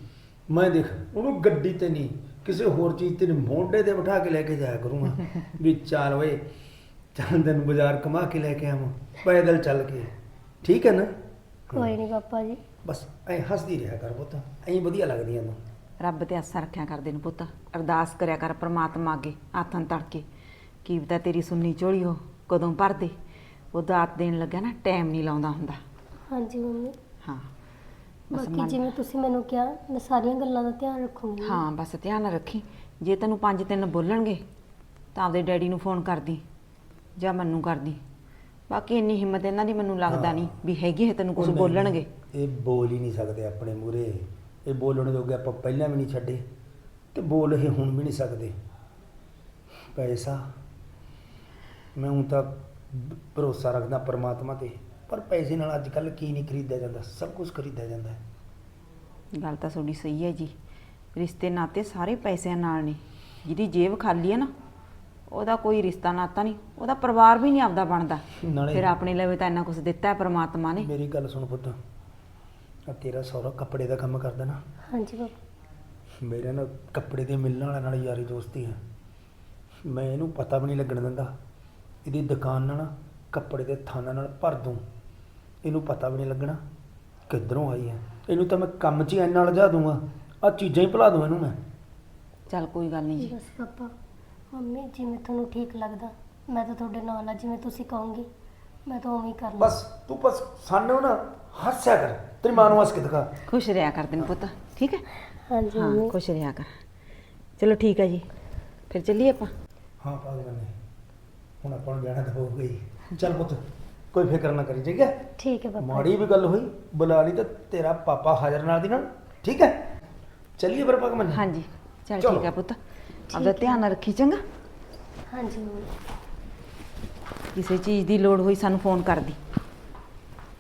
ਮੈਂ ਦੇਖ ਉਹਨੂੰ ਗੱਡੀ ਤੇ ਨਹੀਂ ਕਿਸੇ ਹੋਰ ਚੀਜ਼ ਤੇ ਨੀ, ਮੋਢੇ ਤੇ ਬਿਠਾ ਕੇ ਲੈ ਕੇ ਜਾਇਆ ਕਰੂੰਗਾ। ਵੀ ਚੱਲ ਓਏ ਚੱਲ ਤੈਨੂੰ ਬਾਜ਼ਾਰ ਕਮਾ ਕੇ ਲੈ ਕੇ ਆਵਾਂ ਪੈਦਲ ਚੱਲ ਕੇ। ਠੀਕ ਹੈ ਨਾ? ਕੋਈ ਨਹੀਂ ਪਾਪਾ ਜੀ। ਬਸ ਐ ਹੱਸਦੀ ਰਿਹਾ ਕਰ ਪੁੱਤ ਐਂ ਵਧੀਆ ਲੱਗਦੀਆਂ ਤੂੰ ਰੱਬ ਤੇ ਆਸਾ ਰੱਖਿਆ ਕਰਦੇ ਨੂੰ ਪੁੱਤ ਅਰਦਾਸ ਕਰਿਆ ਕਰ ਪ੍ਰਮਾਤਮਾ ਅੱਗੇ ਆਥਨ ਤੜਕੇ। ਕੀ ਪਤਾ ਤੇਰੀ ਸੁੰਨੀ ਝੋਲੀ ਹੋ ਕਦੋਂ ਭਰਦੇ ਉਹ ਦਾਤ ਦੇਣ ਲੱਗਾ ਨਾ ਟਾਈਮ ਨਹੀਂ ਲਾਉਂਦਾ ਹੁੰਦਾ। ਹਾਂਜੀ ਮੰਮੀ। ਹਾਂ। ਬਾਕੀ ਮੰਨ- ਜਿਵੇਂ ਤੁਸੀਂ ਮੈਨੂੰ ਕਿਹਾ ਮੈਂ ਸਾਰੀਆਂ ਗੱਲਾਂ ਦਾ ਧਿਆਨ ਰੱਖੂੰਗੀ। ਹਾਂ ਬਸ ਧਿਆਨ ਰੱਖੀ। ਜੇ ਤੈਨੂੰ ਪੰਜ ਤਿੰਨ ਬੋਲਣਗੇ ਤਾਂ ਆਪਦੇ ਡੈਡੀ ਨੂੰ ਫੋਨ ਕਰਦੀ ਜਾਂ ਮੈਨੂੰ ਕਰਦੀ। ਬਾਕੀ ਇੰਨੀ ਹਿੰਮਤ ਇਹਨਾਂ ਦੀ ਮੈਨੂੰ ਲੱਗਦਾ ਨਹੀਂ ਵੀ ਹੈਗੀ ਹੈ ਤੈਨੂੰ ਕੁਝ ਉਹ ਨਹੀਂ, ਬੋਲਣਗੇ। ਇਹ ਬੋਲ ਹੀ ਨਹੀਂ ਸਕਦੇ ਆਪਣੇ ਮੂਰੇ ਇਹ ਬੋਲਣ ਜੋਗੇ ਆਪਾਂ ਪਹਿਲਾਂ ਵੀ ਨਹੀਂ ਛੱਡੇ ਤੇ ਬੋਲ ਇਹ ਹੁਣ ਵੀ ਨਹੀਂ ਸਕਦੇ। ਪੈਸਾ। ਮੈਂ ਹੁਣ ਤਾਂ ਭਰੋਸਾ ਰੱਖਦਾ ਪਰਮਾਤਮਾ ਤੇ ਪਰ ਪੈਸੇ ਨਾਲ ਅੱਜ ਕੱਲ ਕੀ ਨਹੀਂ ਖਰੀਦਿਆ ਜਾਂਦਾ ਸਭ ਕੁਝ ਖਰੀਦਿਆ ਜਾਂਦਾ ਹੈ। ਗੱਲ ਤਾਂ ਤੁਹਾਡੀ ਸਹੀ ਹੈ ਜੀ। ਰਿਸ਼ਤੇ ਨਾਤੇ ਸਾਰੇ ਪੈਸਿਆਂ ਨਾਲ ਨੇ। ਜਿਹਦੀ ਜੇਬ ਖਾਲੀ ਹੈ ਨਾ ਉਹਦਾ ਕੋਈ ਰਿਸ਼ਤਾ ਨਾਤਾ ਨਹੀਂ ਉਹਦਾ ਪਰਿਵਾਰ ਵੀ ਨਹੀਂ ਆਪਦਾ ਬਣਦਾ। ਨਾਲੇ ਫਿਰ ਆਪਣੇ ਲਈ ਤਾਂ ਇੰਨਾ ਕੁਝ ਦਿੱਤਾ ਹੈ ਪ੍ਰਮਾਤਮਾ ਨੇ। ਮੇਰੀ ਗੱਲ ਸੁਣ ਪੁੱਤ। ਆ ਤੇਰਾ ਸਹੁਰਾ ਕੱਪੜੇ ਦਾ ਕੰਮ ਕਰਦਾ ਨਾ। ਹਾਂਜੀ ਪਾਪਾ ਮੇਰੇ ਨਾਲ ਕੱਪੜੇ ਦੇ ਮਿਲਣ ਵਾਲਿਆਂ ਨਾਲ ਯਾਰੀ ਦੋਸਤੀ ਹੈ। ਮੈਂ ਇਹਨੂੰ ਪਤਾ ਵੀ ਨਹੀਂ ਲੱਗਣ ਦਿੰਦਾ। ਇਹਦੀ ਦੁਕਾਨ ਨਾਲ ਨਾ ਕੱਪੜੇ ਦੇ ਥਾਨਾਂ ਨਾਲ ਭਰ ਦੂੰ। ਇਹਨੂੰ ਪਤਾ ਵੀ ਨਹੀਂ ਲੱਗਣਾ ਕਿੱਧਰੋਂ ਆਈ ਹੈ। ਇਹਨੂੰ ਤਾਂ ਮੈਂ ਕੰਮ 'ਚ ਹੀ ਇੰਨਾ ਲਜਾ ਦੂੰਗਾ। ਆ ਚੀਜ਼ਾਂ ਹੀ ਭੁਲਾ ਦੂੰ ਇਹਨੂੰ ਮੈਂ। ਚੱਲ ਕੋਈ ਗੱਲ ਨਹੀਂ ਜੀ। ਬਸ ਪਾਪਾ। ਮੰਮੀ ਜਿਵੇਂ ਤੁਹਾਨੂੰ ਠੀਕ ਲੱਗਦਾ ਮੈਂ ਤਾਂ ਤੁਹਾਡੇ ਨਾਲ ਆ ਜਿਵੇਂ ਤੁਸੀਂ ਕਹੋਗੇ ਮੈਂ ਤਾਂ ਉਵੇਂ ਹੀ ਕਰਨਾ ਬਸ ਤੂੰ ਬਸ ਸਾਨੂੰ ਨਾ ਹੱਸਿਆ ਕਰ ਤੇਰੀ ਮਾਂ ਨੂੰ ਹੱਸ ਕੇ ਦਿਖਾ। ਖੁਸ਼ ਰਿਹਾ ਕਰ ਦਿਨ ਪੁੱਤ ਠੀਕ ਹੈ? ਹਾਂਜੀ ਹਾਂ ਮੰਮੀ। ਖੁਸ਼ ਰਿਹਾ ਕਰ। ਚਲੋ ਠੀਕ ਹੈ ਜੀ ਫਿਰ ਚੱਲੀਏ ਆਪਾਂ। ਹਾਂ ਪਾਗਲ ਨੇ ਹੁਣ ਆਪਾਂ ਨੂੰ ਜਾਣਾ ਤਾਂ ਹੋ ਗਈ। ਚੱਲ ਪੁੱਤ ਕੋਈ ਫਿਕਰ ਨਾ ਕਰੀ ਠੀਕ ਹੈ? ਠੀਕ ਹੈ ਪਾਪਾ। ਮਾੜੀ ਵੀ ਗੱਲ ਹੋਈ ਬੁਲਾ ਲਈ ਤਾਂ ਤੇਰਾ ਪਾਪਾ ਹਾਜ਼ਰ ਨਾਲ ਦੀ ਨਾਲ ਠੀਕ ਹੈ? ਚੱਲੀਏ ਫਿਰ ਪਗ ਮੰਨ ਹਾਂਜੀ ਚੱਲ ਚਲੋ। ਠੀਕ ਹੈ ਪੁੱਤ। ਆਪਦਾ ਧਿਆਨ ਨਾਲ ਰੱਖੀ ਚੰਗਾ? ਹਾਂਜੀ ਮੰਮੀ। ਕਿਸੇ ਚੀਜ਼ ਦੀ ਲੋੜ ਹੋਈ ਸਾਨੂੰ ਫੋਨ ਕਰਦੀ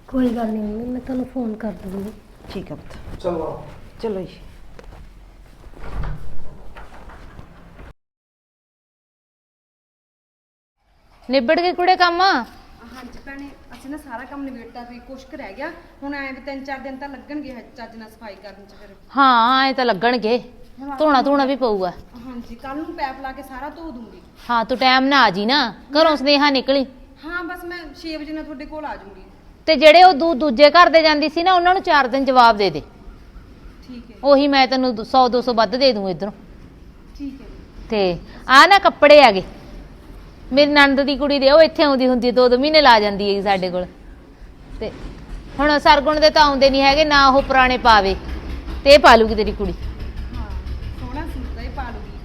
ਕੋਈ ਗੱਲ ਨਹੀਂ ਮੰਮੀ ਮੈਂ ਤੁਹਾਨੂੰ ਫੋਨ ਕਰ ਦੂੰਗੀ। ਠੀਕ ਹੈ ਪੁੱਤ। ਚਲੋ। ਚਲੋ ਜੀ। ਨਿਬੜ ਗਏ ਕੁੜੇ ਕੰਮ? ਹਾਂਜੀ ਭੈਣੇ ਅਸੀਂ ਨਾ ਸਾਰਾ ਕੰਮ ਨਿਬੇੜਤਾ ਸੀ ਕੁਛ ਕੁ ਰਹਿ ਗਿਆ। ਹੁਣ ਐਂ ਵੀ ਤਿੰਨ ਚਾਰ ਦਿਨ ਤਾਂ ਲੱਗਣਗੇ ਹਜੇ ਚੱਜ ਨਾਲ ਸਫ਼ਾਈ ਕਰਨ ਚ ਫਿਰ। ਹਾਂ ਐ ਤਾਂ ਲੱਗਣਗੇ। ਧੋਣਾ ਧੋਣਾ ਵੀ ਪਊਗਾ। ਹਾਂਜੀ ਕੱਲ ਨੂੰ ਪੈਪ ਲਾ ਕੇ ਸਾਰਾ ਧੋ ਦੂੰਗੀ। ਹਾਂ ਤੂੰ ਟਾਈਮ ਨਾ ਆ ਜੀ ਨਾ। ਘਰੋਂ ਸੁਨੇਹਾ ਨਿਕਲੀ। ਹਾਂ ਬਸ ਮੈਂ 6 ਵਜੇ ਨਾਲ ਤੁਹਾਡੇ ਕੋਲ ਆ ਜਾਊਂਗੀ ਤੇ ਜਿਹੜੇ ਉਹ ਦੂ ਦੂਜੇ ਘਰ ਦੇ ਜਾਂਦੀ ਸੀ ਨਾ ਉਹਨਾਂ ਨੂੰ 4 ਦਿਨ ਜਵਾਬ ਦੇ ਦੇ। ਠੀਕ ਹੈ। ਉਹੀ ਮੈਂ ਤੈਨੂੰ 100 200 ਵੱਧ ਦੇ ਦੂੰ ਇਧਰੋਂ। ਠੀਕ ਹੈ। ਤੇ ਆ ਨਾ ਕੱਪੜੇ ਆਗੇ ਮੇਰੀ ਨੰਦ ਦੀ ਕੁੜੀ ਦੇ ਉਹ ਇੱਥੇ ਆਉਂਦੀ ਹੁੰਦੀ ਦੋ ਦੋ ਮਹੀਨੇ ਲਾ ਜਾਂਦੀ ਹੈ ਸਾਡੇ ਕੋਲ। ਤੇ ਹੁਣ ਸਰਗੁਣ ਦੇ ਤਾਂ ਆਉਂਦੇ ਨਹੀਂ ਹੈਗੇ ਨਾ ਉਹ ਪੁਰਾਣੇ ਪਾਵੇ। ਤੇ ਇਹ ਪਾ ਲੂਗੀ ਤੇਰੀ ਕੁੜੀ।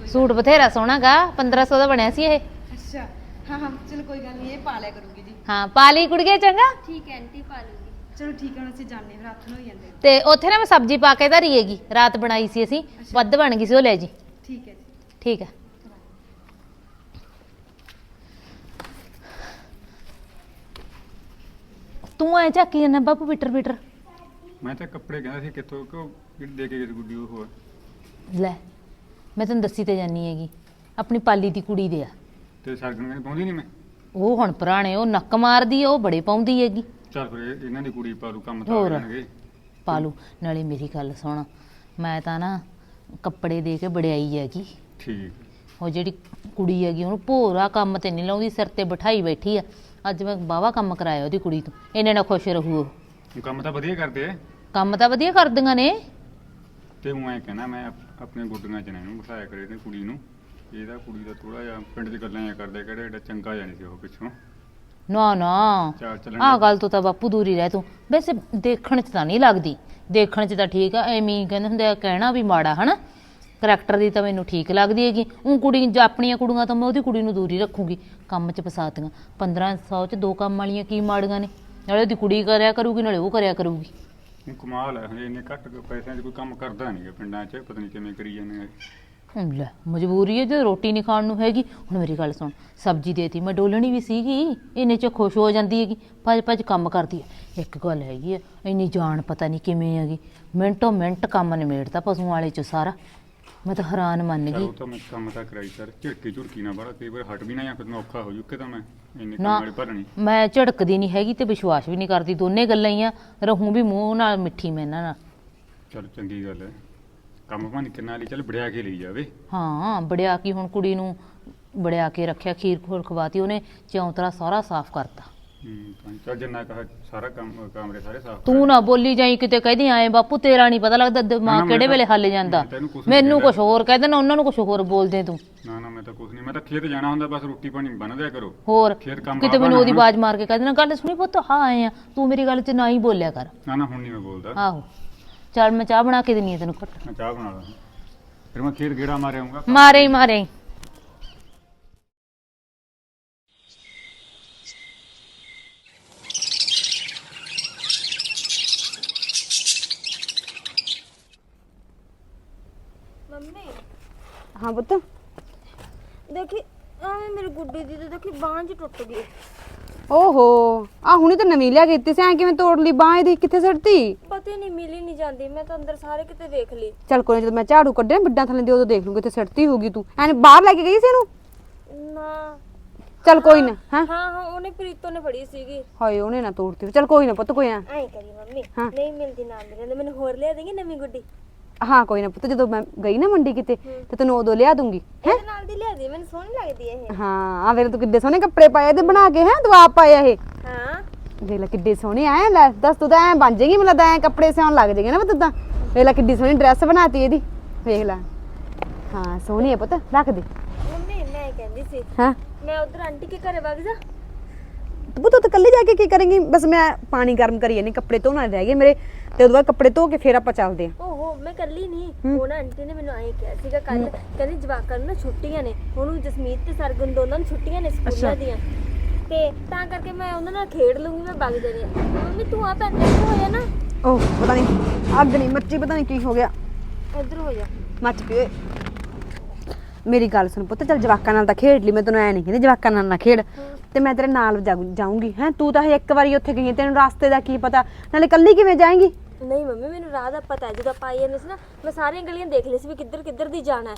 ਸੂਟ ਬਥੇਰਾ ਸੋਹਣਾ ਗਾ 1500 ਦਾ ਬਣਿਆ ਸੀ ਇਹ। ਅੱਛਾ ਹਾਂ ਹਾਂ ਚਲੋ ਕੋਈ ਗੱਲ ਨਹੀਂ ਇਹ ਪਾ ਲਿਆ ਕਰੂਗੀ ਜੀ। ਹਾਂ ਪਾ ਲਈ ਕੁੜੀਏ ਚੰਗਾ? ਠੀਕ ਹੈ ਆਂਟੀ ਪਾ ਲੂੰਗੀ। ਚਲੋ ਠੀਕ ਹੈ ਹੁਣ ਅਸੀਂ ਜਾਣੇ ਨੂੰ ਹੋ ਜਾਂਦੇ ਤੇ ਉੱਥੇ ਨਾ ਮੈਂ ਸਬਜ਼ੀ ਪਾ ਕੇ ਧਰੀ ਹੈਗੀ ਰਾਤ ਬਣਾਈ ਸੀ ਅਸੀਂ ਵੱਧ ਬਣ ਗਈ ਸੀ ਉਹ ਲੈ ਜੀ। ਠੀਕ ਹੈ ਜੀ। ਠੀਕ ਹੈ। ਤੂੰ ਐ ਜਾਂਦਾ ਬਾਪੂ ਬਿਟਰ ਬਿਟਰ। ਮੈਂ ਤਾਂ ਕੱਪੜੇ ਕਹਿੰਦਾ ਸੀ ਕਿੱਥੋਂ ਕਿਉਂ ਦੇ ਕੇ ਗਈ ਸੀ ਗੁੱਡੀ ਉਹ ਹੋਰ? ਲੈ। ਮੈਂ ਤੈਨੂੰ ਦੱਸੀ ਤੇ ਜਾਨੀ ਹੈਗੀ ਆਪਣੀ ਪਾਲੀ ਦੀ ਕੁੜੀ ਦੇ ਆ। ਤੇ ਸਰਗਣ ਕਹਿੰਦੀ ਪਾਉਂਦੀ ਨਹੀਂ ਮੈਂ? ਉਹ ਹੁਣ ਪੁਰਾਣੇ ਉਹ ਨੱਕ ਮਾਰਦੀ ਆ ਉਹ ਬੜੇ ਪਾਉਂਦੀ ਹੈਗੀ। ਚੱਲ ਫਿਰ ਇਹ- ਇਹਨਾਂ ਦੀ ਕੁੜੀ ਪਾਲੂ ਕੰਮ ਤਾਂ ਹੋਰ। ਕਰਨਗੇ ਪਾਲੂ ਨਾਲੇ ਮੇਰੀ ਗੱਲ ਸੁਣ ਮੈਂ ਤਾਂ ਨਾ ਕੱਪੜੇ ਦੇ ਕੇ ਬੜਿਆਈ ਹੈਗੀ। ਠੀਕ। ਉਹ ਜਿਹੜੀ ਕੁੜੀ ਹੈਗੀ ਉਹਨੂੰ ਭੋਰਾ ਕੰਮ ਤੇ ਨਹੀਂ ਲਾਉਂਦੀ ਸਿਰ ਤੇ ਬਿਠਾਈ ਬੈਠੀ ਆ। ਅੱਜ ਮੈਂ ਬਾਵਾ ਕੰਮ ਕਰਾਇਆ ਉਹਦੀ ਕੁੜੀ ਤੋਂ ਇਹਨੇ ਨਾਲ ਖੁਸ਼ ਰਹੂ ਉਹ। ਕੰਮ ਤਾਂ ਵਧੀਆ ਕਰਦੇ ਐ ਕੰਮ ਤਾਂ ਵਧੀਆ ਕਰਦੀਆਂ ਨੇ। ਤੇ ਉਹ ਐ ਕਹਿਣਾ ਮੈਂ ਆਪ- ਆਪਣੇ ਗੁੱਡੀਆਂ ਚ ਨਾ ਇਹਨੂੰ ਬਿਠਾਇਆ ਕਰੇ ਤੇ ਕੁੜੀ ਨੂੰ। ਇਹਦਾ ਕੁੜੀ ਦਾ ਥੋੜਾ ਜਿਹਾ ਪਿੰਡ ਦੀ ਗੱਲਾਂ ਜਾਂ ਕਰਦੇ ਕਿਹੜਾ ਏਡਾ ਚੰਗਾ ਜਾਣੀ ਸੀ ਉਹ ਪਿੱਛੋਂ। ਨਾ ਨਾ। ਚਾਲ ਚੱਲਣ ਆਹ ਗੱਲ ਤੋਂ ਤਾਂ ਬਾਪੂ ਦੂਰੀ ਰਹਿ ਤੂੰ। ਵੈਸੇ ਦੇਖਣ 'ਚ ਤਾਂ ਨਹੀਂ ਲੱਗਦੀ। ਦੇਖਣ 'ਚ ਤਾਂ ਠੀਕ ਆ ਐਵੇਂ ਹੀ ਕਹਿੰਦੇ ਹੁੰਦੇ ਆ ਕਹਿਣਾ ਵੀ ਮਾੜਾ ਹਨਾ? ਕਰੈਕਟਰ ਦੀ ਤਾਂ ਮੈਨੂੰ ਠੀਕ ਲੱਗਦੀ ਹੈਗੀ। ਉਹ ਕੁੜੀ ਜਾਂ ਆਪਣੀਆਂ ਕੁੜੀਆਂ ਤਾਂ ਮੈਂ ਉਹਦੀ ਕੁੜੀ ਨੂੰ ਦੂਰੀ ਰੱਖੂਗੀ ਕੰਮ 'ਚ ਫਸਾਤੀਆਂ। 1500 'ਚ ਦੋ ਕੰਮ ਵਾਲੀਆਂ ਕੀ ਮਾੜੀਆਂ ਨੇ? ਨਾਲੇ ਉਹਦੀ ਕੁੜੀ ਕਰਿਆ ਕਰੂਗੀ ਨਾਲੇ ਉਹ ਕਰਿਆ ਕਰੂਗੀ। ਉਹ ਕਮਾਲ ਹੈ, ਹਜੇ ਇੰਨੇ ਘੱਟ ਪੈਸਿਆਂ 'ਚ ਕੋਈ ਕੰਮ ਕਰਦਾ ਨਹੀਂ ਪਿੰਡਾਂ 'ਚ, ਪਤਾ ਨਹੀਂ ਕਿਵੇਂ ਕਰੀ ਜਾਂਦੇ ਆ ਹੁਣ ਲੈ, ਮਜਬੂਰੀ ਹੈ ਜੇ ਰੋਟੀ ਨਹੀਂ ਖਾਣ ਨੂੰ ਹੈਗੀ। ਹੁਣ ਮੇਰੀ ਗੱਲ ਸੁਣ, ਸਬਜ਼ੀ ਦੇਤੀ, ਮੈਂ ਡੋਲਣੀ ਵੀ ਸੀਗੀ, ਇੰਨੇ ਚ ਖੁਸ਼ ਹੋ ਜਾਂਦੀ ਹੈਗੀ, ਭੱਜ ਭੱਜ ਕੰਮ ਕਰਦੀ ਹੈ। ਇੱਕ ਗੱਲ ਹੈਗੀ ਹੈ, ਇੰਨੀ ਜਾਣ ਪਤਾ ਨਹੀਂ ਕਿਵੇਂ ਹੈਗੀ, ਮਿੰਟੋ ਮਿੰਟ ਕੰਮ ਨਿਮੇੜਦਾ ਪਸੂ ਵਾਲੇ ਚ ਸਾਰਾ। ਮੈਂ ਤਾਂ ਹੈਰਾਨ ਮੰਨ ਗਈ। ਉਹ ਤਾਂ ਮੈਂ ਕੰਮ ਤਾਂ ਕਰਾਈ ਸਰ ਝਿੜਕੀ ਝੁੜਕੀ ਨਾ ਬੜਾ ਕਈ ਵਾਰ ਹਟ ਵੀ ਨਾ ਜਾਂ ਫਿਰ ਮੈਂ ਔਖਾ ਹੋ ਜੂ ਕਿ ਤਾਂ ਮੈਂ ਇੰਨੇ ਕੰਮ ਨਾ ਵਾਲੀ ਭਰਨੀ। ਮੈਂ ਝੜਕਦੀ ਨਹੀਂ ਹੈਗੀ ਤੇ ਵਿਸ਼ਵਾਸ ਵੀ ਨਹੀਂ ਕਰਦੀ ਦੋਨੇ ਗੱਲਾਂ ਹੀ ਆ ਰਹੂੰ ਵੀ ਮੂੰਹ ਨਾਲ ਮਿੱਠੀ ਮੈਂ ਇਹਨਾਂ ਨਾਲ। ਚਲ ਚੰਗੀ ਗੱਲ ਹੈ। ਕੰਮ ਭਾਂ ਕਿੰਨਾ ਲਈ ਚੱਲ ਵੜਿਆ ਕੇ ਲਈ ਜਾਵੇ। ਹਾਂ ਬੜਿਆ ਕੀ ਹੁਣ ਕੁੜੀ ਨੂੰ ਬੜਿਆ ਕੇ ਰੱਖਿਆ ਖੀਰ ਖੋਲ ਖਵਾਤੀ ਉਹਨੇ ਚੌਂਤਰਾ ਸਾਰਾ ਸਾਫ਼ ਕਰਤਾ। ਹੂੰ ਤਾਂ ਚੱਲ ਜਿੰਨਾ ਕਹਾ ਸਾਰਾ ਕੰਮ ਕਮਰੇ ਸਾਰੇ ਸਾਫ਼ ਤੂੰ ਨਾ ਬੋਲੀ ਜਾਈ ਕਿਤੇ ਕਹਦੀ ਆਏ ਬਾਪੂ ਤੇਰਾ ਨਹੀਂ ਪਤਾ ਲੱਗਦਾ ਨਾ, ਦਿਮਾਗ ਮੈਂ ਕਿਹੜੇ ਤਾਂ- ਵੇਲੇ ਹੱਲ ਜਾਂਦਾ। ਮੈਂ ਤੈਨੂੰ ਕੁਛ ਨਹੀਂ ਮੈਨੂੰ। ਕੁਝ ਹੋਰ ਕਹਿ ਦੇਣਾ ਉਹਨਾਂ ਨੂੰ ਕੁਝ ਹੋਰ ਬੋਲਦੇ ਤੂੰ। ਨਾ ਨਾ ਮੈਂ ਤਾਂ ਕੁਝ ਨਹੀਂ ਮੈਂ ਤਾਂ ਖੇਤ ਜਾਣਾ ਹੁੰਦਾ ਬਸ ਰੋਟੀ ਪਾਣੀ ਬਣਾ ਦਿਆ ਕਰੋ। ਹੋਰ ਕੰਮ ਕਿਤੇ ਮੈਨੂੰ ਉਹਦੀ। ਆਵਾਜ਼ ਮਾਰ ਕੇ ਕਹਿ ਦੇਣਾ ਗੱਲ ਸੁਣੀ ਪੁੱਤ ਹਾਂ ਆਏ ਆ ਤੂੰ ਮੇਰੀ ਗੱਲ 'ਚ ਨਾ ਹੀ ਬੋਲਿਆ ਕਰ। ਨਾ ਨਾ ਹੁਣ ਨਹੀਂ ਮੈਂ ਬੋਲਦਾ। ਆਹੋ। ਚੱਲ ਮੈਂ ਚਾਹ ਬਣਾ ਕੇ ਦਿੰਨੀ ਆ ਤੈਨੂੰ ਘੁੱਟ। ਮੈਂ ਚਾਹ ਬਣਾ ਲਾਂ ਫਿਰ ਮੈਂ ਖੇਤ ਗੇੜਾ ਮਾਰੇ ਆਉਂਗਾ ਮਾਰੇ ਹੀ ਮਾਰੇ ਹੀ। ਮੰਮੀ। ਹਾਂ ਪੁੱਤ। ਦੇਖੀ ਐਵੇਂ ਮੇਰੀ ਗੁੱਡੀ ਦੀ ਤੇ ਦੇਖੀ ਬਾਂਹ ਚ ਟੁੱਟ ਗਈ। ਓਹੋ ਆ ਹੁਣੇ ਤਾਂ ਨਵੀਂ ਲਿਆ ਕੀਤੀ ਸੀ ਐ ਕਿਵੇਂ ਤੋੜ ਲਈ ਬਾਹ ਇਹਦੀ ਕਿੱਥੇ ਸੜਤੀ ਪਤਾ ਹੀ ਨਹੀਂ ਮਿਲੀ ਨਹੀਂ ਜਾਂਦੀ ਮੈਂ ਤਾਂ ਅੰਦਰ ਸਾਰੇ ਕਿਤੇ ਵੇਖ ਲਈ। ਚੱਲ ਕੋਈ ਨੀ, ਜਦੋਂ ਮੈਂ ਝਾੜੂ ਕੱਢਿਆ ਬਿੱਡਾਂ ਥੱਲੇ ਦੀ ਉਦੋਂ ਦੇਖ ਲੂੰ ਕਿਤੇ ਸੜਤੀ ਹੋਗੀ ਤੂੰ। ਐਨ ਬਾਹਰ ਲੈ ਕੇ ਗਈ ਸੀ ਇਹਨੂੰ? ਨਾ। ਚੱਲ ਕੋਈ ਨਾ ਹਾਂ ਹਾਂ? ਹਾਂ ਉਹਨੇ ਪ੍ਰੀਤੋ ਨੇ ਫੜੀ ਸੀਗੀ। ਹਾਏ ਉਹਨੇ ਨਾ ਤੋੜਤੀ ਚੱਲ ਕੋਈ ਨਾ ਪੁੱਤ ਕੋਈ ਨਾ। ਐਂ ਕਰੀ ਮੰਮੀ ਹਾਂ। ਨਹੀਂ ਮਿਲਦੀ ਨਾ ਮਿਲਦੇ ਮੈਨੂੰ ਹੋਰ ਲਿਆ ਦੇਂਗੇ ਨਵੀਂ ਗੁੱਡੀ? ਹਾਂ ਕੋਈ ਨਾ ਪੁੱਤ ਜਦੋਂ ਮੈਂ ਗਈ ਨਾ ਮੰਡੀ ਕਿਤੇ ਤੇ ਤੈਨੂੰ ਉਦੋਂ ਲਿਆ ਦੂੰਗੀ ਹੈ? ਇਹਦੇ ਨਾਲ ਦੀ ਲਿਆ ਦੇ ਮੈਨੂੰ ਸੋਹਣੀ ਲੱਗਦੀ ਹੈ ਇਹ। ਹਾਂ ਆ ਵੇਲੇ ਤੂੰ ਕਿੱਡੇ ਸੋਹਣੇ ਕੱਪੜੇ ਪਾਏ ਤੇ ਬਣਾ ਕੇ ਹੈ ਤੂੰ ਆਪ ਪਾਇਆ ਇਹ। ਹਾਂ। ਦੇਖ ਲੈ ਕਿੱਡੇ ਸੋਹਣੇ ਐ ਲੈ ਦੱਸ ਤੂੰ ਤਾਂ ਐ ਬਣ ਜਾਏਗੀ ਮੈਨੂੰ ਲੱਗਦਾ ਐ ਕੱਪੜੇ ਸਿਉਣ ਲੱਗ ਜਾਏਗੇ ਨਾ ਤੂੰ ਤਾਂ। ਵੇਖ ਲੈ ਕਿੱਡੀ ਸੋਹਣੀ ਡਰੈਸ ਬਣਾਤੀ ਇਹਦੀ ਵੇਖ ਲੈ। ਹਾਂ ਸੋਹਣੀ ਹੈ ਪੁੱਤ ਰੱਖ ਦੇ। ਮੰਮੀ ਮੈਂ ਕਹਿੰਦੀ ਸੀ ਹਾਂ? ਮੈਂ ਉਧਰ ਆਂਟੀ ਕੇ ਘਰੇ ਵਗ ਜਾ। ਤੂੰ ਪੁੱਤ ਉੱਥੇ ਇਕੱਲੀ ਜਾ ਕੇ ਕੀ ਕਰੇਂਗੀ? ਬਸ ਮੈਂ ਪਾਣੀ ਗਰਮ ਕਰੀ ਜਾਨੀ ਕੱਪੜੇ ਧੋਣਾ ਰਹਿ ਗਏ ਮੇਰੇ। ਤੇ ਉਦੋਂ ਬਾਅਦ ਕੱਪੜੇ ਧੋ ਕੇ ਫੇਰ ਆਪਾਂ ਚੱਲਦੇ ਆਂ ਓਹੋ ਮੈਂ ਕੱਲੀ ਨਹੀਂ ਉਹ ਨਾ ਆਂਟੀ ਨੇ ਮੈਨੂੰ ਐਂ ਕਿਹਾ ਸੀਗਾ ਕੱਲ ਕਹਿੰਦੀ ਜਵਾਕਾਂ ਨੂੰ ਨਾ ਛੁੱਟੀਆਂ ਨੇ। ਉਹਨੂੰ ਜਸਮੀਤ ਤੇ ਸਰਗੁਣ ਦੋਨਾਂ ਨੂੰ ਛੁੱਟੀਆਂ ਨੇ ਸਕੂਲਾਂ ਦੀਆਂ। ਤੇ ਤਾਂ ਕਰਕੇ ਮੈਂ ਉਹਨਾਂ ਨਾਲ ਖੇਡ ਲੂੰਗੀ ਮੈਂ ਵਗ ਜਾਣੀ ਆ। ਮੰਮੀ ਤੂੰ ਆ ਪੈਂਦਾ ਹੋਇਆ ਨਾ? ਓਹ ਪਤਾ ਨਹੀਂ ਅੱਗ ਨਹੀਂ ਮੱਚੀ ਪਤਾ ਨਹੀਂ ਕੀ ਹੋ ਗਿਆ। ਇੱਧਰ ਹੋ ਜਾ। ਮੱਚ ਓਏ। ਮੇਰੀ ਗੱਲ ਸੁਣ ਪੁੱਤ ਚੱਲ ਜਵਾਕਾਂ ਨਾਲ ਤਾਂ ਖੇਡ ਲਈ ਮੈਂ ਤੈਨੂੰ ਐ ਨਹੀਂ ਕਹਿੰਦੀ ਜਵਾਕਾਂ ਨਾਲ ਨਾ ਖੇਡ। ਤੇ ਮੈਂ ਤੇਰੇ ਨਾਲ ਜਾਊ- ਜਾਊਂਗੀ ਹੈ? ਤੂੰ ਤਾਂ ਹਜੇ ਇੱਕ ਵਾਰੀ ਉੱਥੇ ਗਈ ਹੈ, ਤੈਨੂੰ ਰਸਤੇ ਦਾ ਕੀ ਪਤਾ? ਨਾਲੇ ਕੱਲੀ ਕਿਵੇਂ ਜਾਏਂਗੀ? ਨਹੀਂ ਮੰਮੀ ਮੈਨੂੰ ਰਾਹ ਦਾ ਪਤਾ ਹੈ ਜਦੋਂ ਆਪਾਂ ਆਏ ਜਾਂਦੇ ਸੀ ਨਾ ਮੈਂ ਸਾਰੀਆਂ ਗਲੀਆਂ ਦੇਖ ਲਈ ਸੀ ਵੀ ਕਿੱਧਰ ਕਿੱਧਰ ਦੀ ਜਾਣਾ ਹੈ।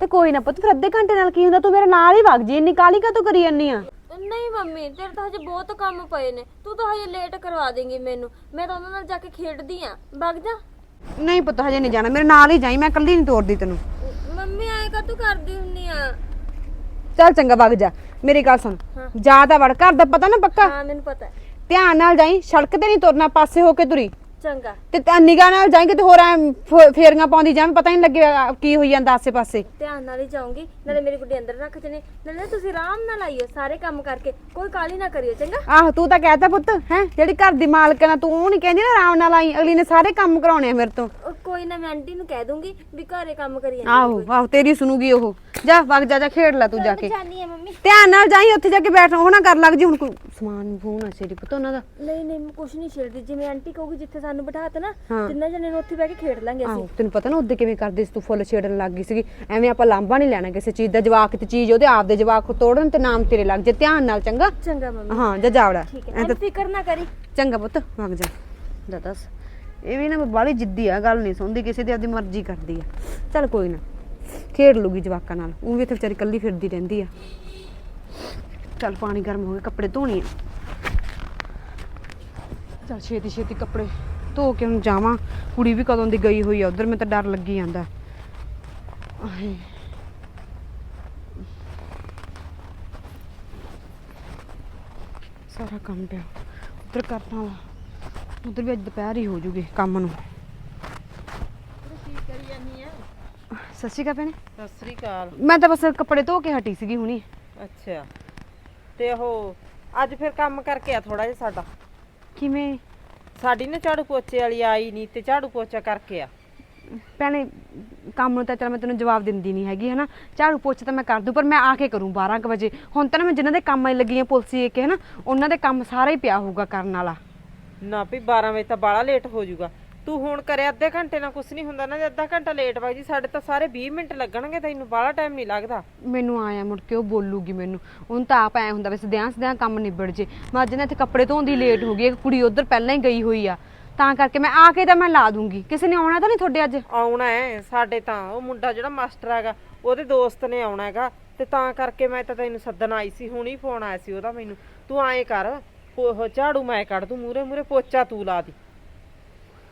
ਤੇ ਕੋਈ ਨਾ ਪੁੱਤ ਫਿਰ ਅੱਧੇ ਘੰਟੇ ਨਾਲ ਕੀ ਹੁੰਦਾ? ਤੂੰ ਮੇਰੇ ਨਾਲ ਹੀ ਵਗ ਜੀ ਇੰਨੀ ਕਾਲੀ ਕਾ ਤੂੰ ਕਰੀ ਜਾਨੀ ਆ? ਨਹੀਂ ਮੰਮੀ ਤੇਰੇ ਤਾਂ ਹਜੇ ਬਹੁਤ ਕੰਮ ਪਏ ਨੇ। ਤੂੰ ਤਾਂ ਹਜੇ ਲੇਟ ਕਰਵਾ ਦੇਂਗੀ ਮੈਨੂੰ। ਮੈਂ ਤਾਂ ਉਹਨਾਂ ਨਾਲ ਜਾ ਕੇ ਖੇਡਦੀ ਆ। ਵਗ ਜਾ। ਨਹੀਂ ਪੁੱਤ ਹਜੇ ਨਹੀਂ ਜਾਣਾ। ਮੇਰੇ ਨਾਲ ਹੀ ਜਾਈ ਮੈਂ ਕੱਲੀ ਨਹੀਂ ਤੋਰਦੀ ਤੈਨੂੰ। ਮੰਮੀ ਐਂ ਕਾ ਤੂੰ ਕਰਦੀ ਹੁੰਨੀ ਆ? ਚੱਲ ਚੰਗਾ ਵਗ ਜਾ। ਮੇਰੀ ਗੱਲ ਸੁਣ। ਜਾ ਤਾਂ ਵੜ ਘਰ ਦਾ ਪਤਾ ਨਾ ਪੱਕਾ? ਹਾਂ ਮੈਨੂੰ ਪਤਾ। ਹੈ ਧਿਆਨ ਨਾਲ ਜਾਈ ਸੜਕ ਤੇ ਨਹੀਂ ਤੁਰਨਾ ਪਾਸੇ ਹੋ ਕੇ ਤੁਰੀ। ਚੰਗਾ। ਤੇ ਨਿਗਾਹ ਨਾਲ ਜਾਏਂਗੇ ਤੇ ਹੋਰ ਐਂ ਫ- ਫੇਰੀਆਂ ਪਾਉਂਦੀ ਜਾਵੇਂ ਪਤਾ ਹੀ ਨਹੀਂ ਲੱਗੇਗਾ ਕੀ ਹੋਈ ਜਾਂਦਾ ਆਸੇ ਪਾਸੇ ਧਿਆਨ ਨਾਲ ਹੀ ਜਾਊਂਗੀ ਨਾਲੇ ਮੇਰੀ ਗੁੱਡੀ ਅੰਦਰ ਰੱਖ ਜਨੇ। ਨਾਲੇ ਤੁਸੀਂ ਆਰਾਮ ਨਾਲ ਆਈਓ ਸਾਰੇ ਕੰਮ ਕਰਕੇ। ਕੋਈ ਕਾਲੀ ਨਾ ਕਰਿਓ ਚੰਗਾ? ਆਹ ਤੂੰ ਤਾਂ ਕਹਿਤਾ ਪੁੱਤ ਹੈ ਜਿਹੜੀ ਘਰ ਦੀ ਮਾਲਕ ਨਾ ਤੂੰ ਉਹ ਨਹੀਂ ਕਹਿੰਦੀ ਨਾ ਆਰਾਮ ਨਾਲ ਆਈ ਅਗਲੀ ਨੇ ਸਾਰੇ ਕੰਮ ਕਰਾਉਣੇ ਆ ਮੇਰੇ ਤੋਂ। ਉਹ ਕੋਈ ਨਾ ਮੈਂ ਆਂਟੀ ਨੂੰ ਕਹਿ ਦੂੰਗੀ ਵੀ ਘਰੇ ਕੰਮ ਕਰੀ ਜਾਂਦੀ ਆਹੋ ਆਹੋ ਤੇਰੀ ਸੁਣੂਗੀ ਉਹ। ਜਾ ਵਗ ਜਾ ਜਾ ਖੇਡ ਲੈ ਤੂੰ ਜਾ ਕੇ। ਜਾਨੀ ਆ ਮੰਮੀ। ਧਿਆਨ ਨਾਲ ਜਾਈ ਉੱਥੇ ਜਾ ਕੇ ਬੈਠ ਉਹ ਨਾ ਕਰ ਲੱਗ ਜੀ ਹੁਣ ਕੋਈ ਸਮਾਨ ਫੋਨ ਆ ਛੇੜੀ ਪੁੱਤ ਉਹਨਾਂ ਦਾ। ਨਹੀਂ ਨਹੀਂ ਮੈਂ ਕੁਛ ਨਹੀਂ ਛੇੜਦੀ ਜਿਵੇਂ ਆਂਟੀ ਕਹੂਗੀ ਜਿੱਥੇ ਸਾਨੂੰ ਬਿਠਾਤਾ ਨਾ ਹਾਂ। ਤਿੰਨਾਂ ਜਣੇ ਨੂੰ ਉੱਥੇ ਬਹਿ ਕੇ ਖੇਡ ਲਾਂਗੇ ਅਸੀਂ। ਆਹੋ ਤੈਨੂੰ ਪਤਾ ਨਾ ਉਹਦੇ ਕਿਵੇਂ ਕਰਦੀ ਸੀ ਤੂੰ ਫੁੱਲ ਛੇੜਨ ਲੱਗ ਗਈ ਸੀਗੀ। ਐਵੇਂ ਆਪਾਂ ਲਾਂਭਾ ਨਹੀਂ ਲੈਣਾ ਕਿਸੇ ਚੀਜ਼ ਦਾ ਜਵਾਕ ਤੇ ਚੀਜ਼ ਉਹਦੇ ਆਪ ਦੇ ਜਵਾਕ ਤੋੜਨ ਤੇ ਨਾਮ ਤੇਰੇ ਲੱਗ ਜੇ ਧਿਆਨ ਨਾਲ ਚੰਗਾ। ਚੰਗਾ ਮੰਮੀ। ਹਾਂ ਜਾ ਜਾਵੜਾ ਠੀਕ ਹੈ ਐਂ ਫਿਕਰ ਨਾ ਕਰੀ। ਚੰਗਾ ਪੁੱਤ ਵਗ ਜਾ। ਜਾ ਦੱਸ ਇਹ ਵੀ ਨਾ ਬਾਲੀ ਜਿੱਦੀ ਆ ਗੱਲ ਨਹੀਂ ਸੁਣਦੀ ਕਿਸੇ ਦੀ ਆਪਦੀ ਮਰਜ਼ੀ ਕਰਦੀ ਆ। ਚੱਲ ਕੋਈ ਨਾ ਖੇਡ ਲੂਗੀ ਜਵਾਕਾਂ ਨਾਲ ਉਹ ਵੀ ਇੱਥੇ ਵਿਚਾਰੀ ਕੱਲੀ ਫਿਰਦੀ ਰਹਿੰਦੀ ਆ। ਚੱਲ ਪਾਣੀ ਗਰਮ ਹੋ ਗਿਆ ਕੱਪੜੇ ਧੋਣੇ ਆ। ਚੱਲ ਛੇਤੀ ਛੇਤੀ ਕੱਪੜੇ ਧੋ ਕੇ ਹੁਣ ਜਾਵਾਂ। ਕੁੜੀ ਵੀ ਕਦੋਂ ਦੀ ਗਈ ਹੋਈ ਆ ਉਧਰ ਮੈਨੂੰ ਤਾਂ ਡਰ ਲੱਗੀ ਜਾਂਦਾ। ਸਾਰਾ ਕੰਮ ਪਿਆ। ਉਧਰ ਕਰਨਾ ਵਾ। ਉਧਰ ਵੀ ਅੱਜ ਦੁਪਹਿਰ ਹੀ ਹੋ ਜੂਗੀ ਕੰਮ ਨੂੰ। ਸਤਿ ਸ਼੍ਰੀ ਅਕਾਲ ਭੈਣੇ। ਸਤਿ ਸ੍ਰੀ ਅਕਾਲ। ਮੈਂ ਤਾਂ ਬਸ ਕੱਪੜੇ ਧੋ ਕੇ ਹਟੀ ਸੀਗੀ ਹੁਣੀ। ਅੱਛਾ। ਤੇ ਉਹ ਅੱਜ ਫਿਰ ਕੰਮ ਕਰਕੇ ਆ ਥੋੜਾ ਜਿਹਾ ਸਾਡਾ। ਕਿਵੇਂ? ਸਾਡੀ ਨਾ ਝਾੜੂ ਪੋਚੇ ਵਾਲੀ ਆਈ ਨਹੀਂ ਤੇ ਝਾੜੂ ਪੋਚਾ ਕਰਕੇ ਆ। ਭੈਣੇ ਕੰਮ ਨੂੰ ਤਾਂ ਚਲ ਮੈਂ ਤੈਨੂੰ ਜਵਾਬ ਦਿੰਦੀ ਨਹੀਂ ਹੈਗੀ ਹਨਾ? ਝਾੜੂ ਪੋਚਾ ਤਾਂ ਮੈਂ ਕਰ ਦੂੰ ਪਰ ਮੈਂ ਆ ਕੇ ਕਰੂੰ 12 ਕੁ ਵਜੇ। ਹੁਣ ਤਾਂ ਨਾ ਮੈਂ ਜਿਨ੍ਹਾਂ ਦੇ ਕੰਮ ਆਈ ਲੱਗੀ ਆ ਪੁਲਸੀ ਕੇ ਹਨਾ ਉਹਨਾਂ ਦੇ ਕੰਮ ਸਾਰਾ ਹੀ ਪਿਆ ਹੋਊਗਾ ਕਰਨ ਵਾਲਾ। ਨਾ ਵੀ 12 ਵਜੇ ਤਾਂ ਬਾਲਾ ਲੇਟ ਹੋ ਜਾਊਗਾ। ਤੂੰ ਹੁਣ ਕਰਿਆ ਅੱਧੇ ਘੰਟੇ ਨਾਲ ਕੁਛ ਨਹੀਂ ਹੁੰਦਾ ਨਾ ਜੇ ਅੱਧਾ ਘੰਟਾ ਲੇਟ ਵਗ ਜੀ ਸਾਡੇ ਤਾਂ ਸਾਰੇ 20 ਮਿੰਟ ਲੱਗਣਗੇ ਤੈਨੂੰ ਬਾਲਾ ਟਾਈਮ ਨਹੀਂ ਲੱਗਦਾ। ਮੈਨੂੰ ਆਇਆ ਮੁੜ ਕੇ ਉਹ ਬੋਲੂਗੀ ਮੈਨੂੰ। ਉਹਨੂੰ ਤਾਂ ਆਪ ਐ ਹੁੰਦਾ ਵੈਸੇ ਦਿਆਂ ਸਦਿਆਂ ਕੰਮ ਨਿਬੜ ਜੇ। ਮੈਂ ਅੱਜ ਨਾ ਇੱਥੇ ਕੱਪੜੇ ਧੋਣ ਦੀ ਲੇਟ ਹੋ ਗਈ ਇੱਕ ਕੁੜੀ ਉਧਰ ਪਹਿਲਾਂ ਹੀ ਗਈ ਹੋਈ ਆ। ਤਾਂ ਕਰਕੇ ਮੈਂ ਆ ਕੇ ਤਾਂ ਮੈਂ ਲਾ ਦੂੰਗੀ। ਕਿਸੇ ਨੇ ਆਉਣਾ ਤਾਂ ਨਹੀਂ ਤੁਹਾਡੇ ਅੱਜ? ਆਉਣਾ ਹੈ ਸਾਡੇ ਤਾਂ ਉਹ ਮੁੰਡਾ ਜਿਹੜਾ ਮਾਸਟਰ ਹੈਗਾ ਉਹਦੇ ਦੋਸਤ ਨੇ ਆਉਣਾ ਹੈਗਾ। ਤੇ ਤਾਂ ਕਰਕੇ ਮੈਂ ਤਾਂ ਤੈਨੂੰ ਸੱਦਣ ਆਈ ਸੀ ਹੁਣੀ ਫੋਨ ਆਇਆ ਸੀ ਉਹਦਾ ਮੈਨੂੰ। ਤੂੰ ਐਂ ਕਰ ਉਹ ਝਾੜੂ ਮੈਂ ਕੱਢ ਦੂੰ ਮੂਰੇ ਮੂਰੇ ਪੋਚਾ ਤੂੰ ਲਾ ਦੀ।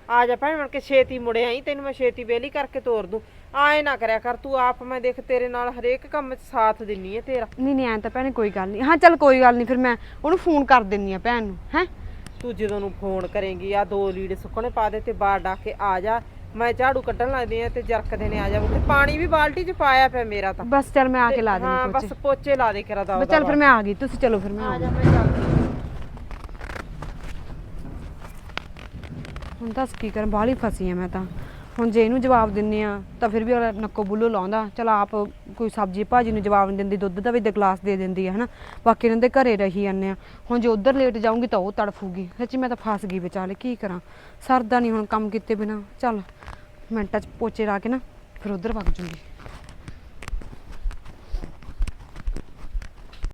ਆ ਜਾ ਭੈਣ ਬਣ ਕੇ ਛੇਤੀ ਮੁੜੇ ਆਈ ਤੈਨੂੰ ਮੈਂ ਛੇਤੀ ਵੇਲੀ ਕਰਕੇ ਤੋਰ ਦੂੰ। ਆਏ ਨਾ ਕਰਿਆ ਕਰ ਤੂੰ ਆਪ ਮੈਂ ਦੇਖ ਤੇਰੇ ਨਾਲ ਹਰੇਕ ਕੰਮ 'ਚ ਸਾਥ ਦਿੰਨੀ ਹੈ ਤੇਰਾ। ਨਹੀਂ ਨਹੀਂ ਐਂ ਤਾਂ ਭੈਣੇ ਕੋਈ ਗੱਲ ਨਹੀਂ। ਹਾਂ ਚੱਲ ਕੋਈ ਗੱਲ ਨਹੀਂ ਫਿਰ ਮੈਂ ਉਹਨੂੰ ਫੋਨ ਕਰ ਦਿੰਨੀ ਆ ਭੈਣ ਨੂੰ ਹੈ? ਤੂੰ ਜਦੋਂ ਨੂੰ ਫੋਨ ਕਰੇਂਗੀ ਆ ਦੋ ਲੀੜੇ ਸੁੱਕਣੇ ਪਾ ਦੇ ਤੇ ਬਾਹਰ ਡਾ ਕੇ ਆ ਜਾ। ਮੈਂ ਝਾੜੂ ਕੱਢਣ ਲੱਗਦੀ ਆ ਤੇ ਜਰਕਦੇ ਨੇ ਆ ਜਾ। ਤੇ ਪਾਣੀ ਵੀ ਬਾਲਟੀ 'ਚ ਪਾਇਆ ਪਿਆ ਮੇਰਾ ਤਾਂ। ਬਸ ਚੱਲ ਮੈਂ ਆ ਕੇ ਲਾ ਹਾਂ ਬਸ ਪੋਚੇ ਲਾ ਦੇ ਕਰਾ ਦਾ ਬਸ ਚੱਲ ਫਿਰ ਮੈਂ ਆ ਗਈ ਤੁਸੀਂ ਚਲੋ ਫਿਰ ਮੈਂ ਆ ਜਾ ਮੈਂ ਚੱਲਦੀ ਹੁਣ ਦੱਸ ਕੀ ਕਰਾਂ ਬਾਹਲੀ ਫਸੀ ਆ ਮੈਂ ਤਾਂ। ਹੁਣ ਜੇ ਇਹਨੂੰ ਜਵਾਬ ਦਿੰਨੇ ਆ, ਤਾਂ ਫਿਰ ਵੀ ਅਗਲਾ ਨੱਕੋ ਬੁੱਲੋ ਲਾਉਂਦਾ। ਚਲ ਆਪ ਕੋਈ ਸਬਜ਼ੀ ਭਾਜੀ ਨੂੰ ਜਵਾਬ ਨਹੀਂ ਦਿੰਦੀ, ਦੁੱਧ ਦਾ ਵੀ ਦੇ ਗਲਾਸ ਦੇ ਦਿੰਦੀ ਆ, ਹਨਾ। ਬਾਕੀ ਇਹਨਾਂ ਦੇ ਘਰੇ ਰਹੀ ਜਾਂਦੇ ਆ। ਹੁਣ ਜੇ ਉਧਰ ਲੇਟ ਜਾਊਂਗੀ ਤਾਂ ਉਹ ਤੜਫੂਗੀ। ਸੱਚੀ ਮੈਂ ਤਾਂ ਫਸ ਗਈ ਵਿਚਾਲੇ, ਕੀ ਕਰਾਂ। ਸਰਦਾ ਨਹੀਂ ਹੁਣ ਕੰਮ ਕੀਤੇ ਬਿਨਾ। ਚੱਲ ਮਿੰਟਾਂ ਚ ਪੋਚੇ ਲਾ ਕੇ ਨਾ, ਫਿਰ ਉਧਰ ਵਗ ਜੂੰਗੀ।